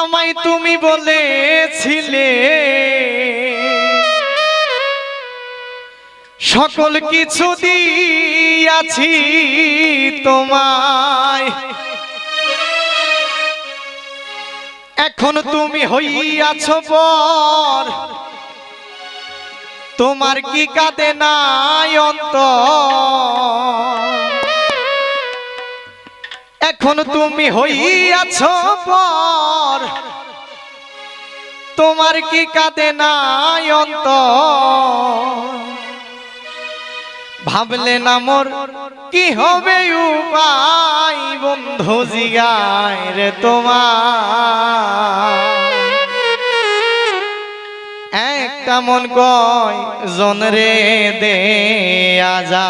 আমায় তুমি বলেছিলে। সকল কিছু দিয়াছি তোমায়। এখন তুমি হইয়াছ পর, তোমার কি কাঁদে নাই অন্ত এখন তুমি হইয়াছ পর। তোমার কি কাঁদে নাই অন্ত ভাবলে না মোর কি হবে উপায় বন্ধু জিগায় রে তোমার? একটা মন কয় জন রে দে আজা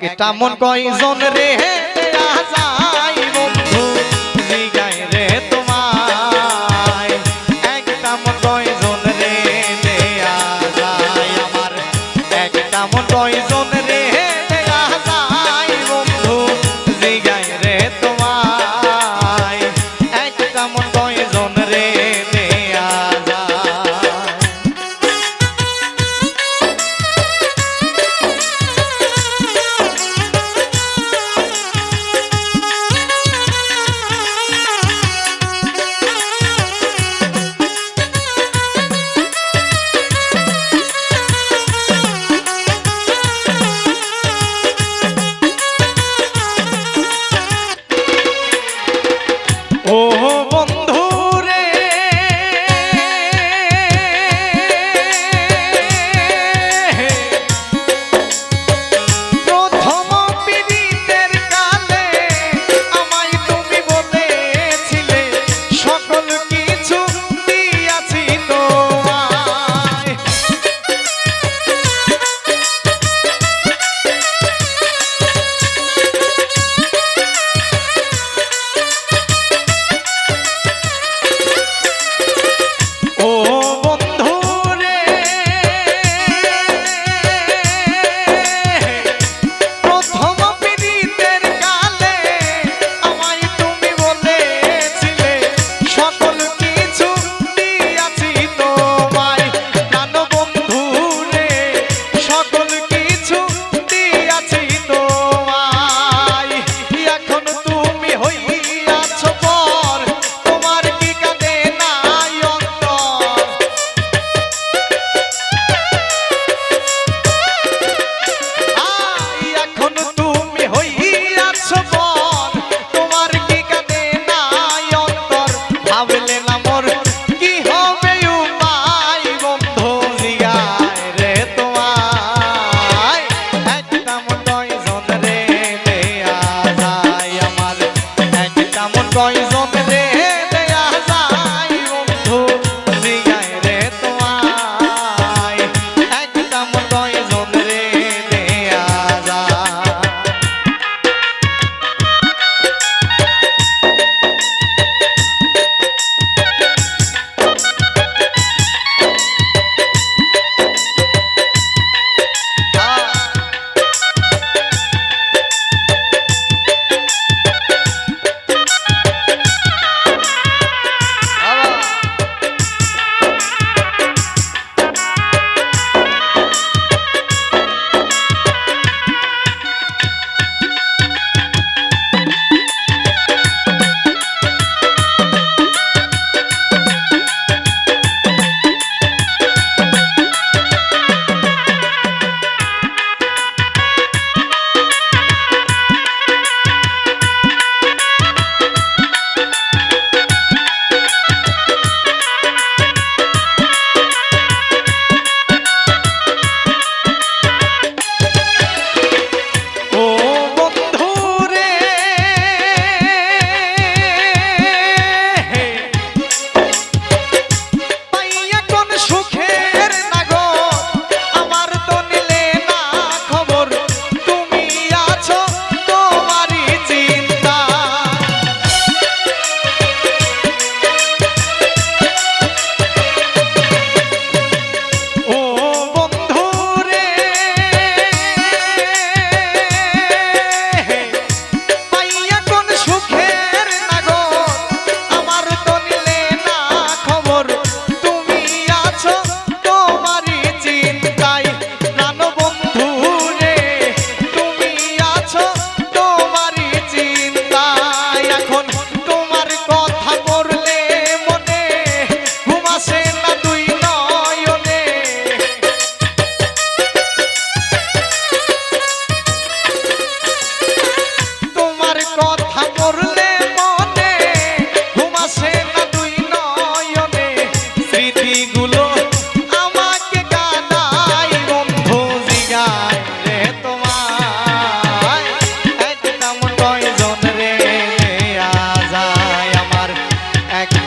একটা মন কয় জন রে? দেয়া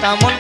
তেমন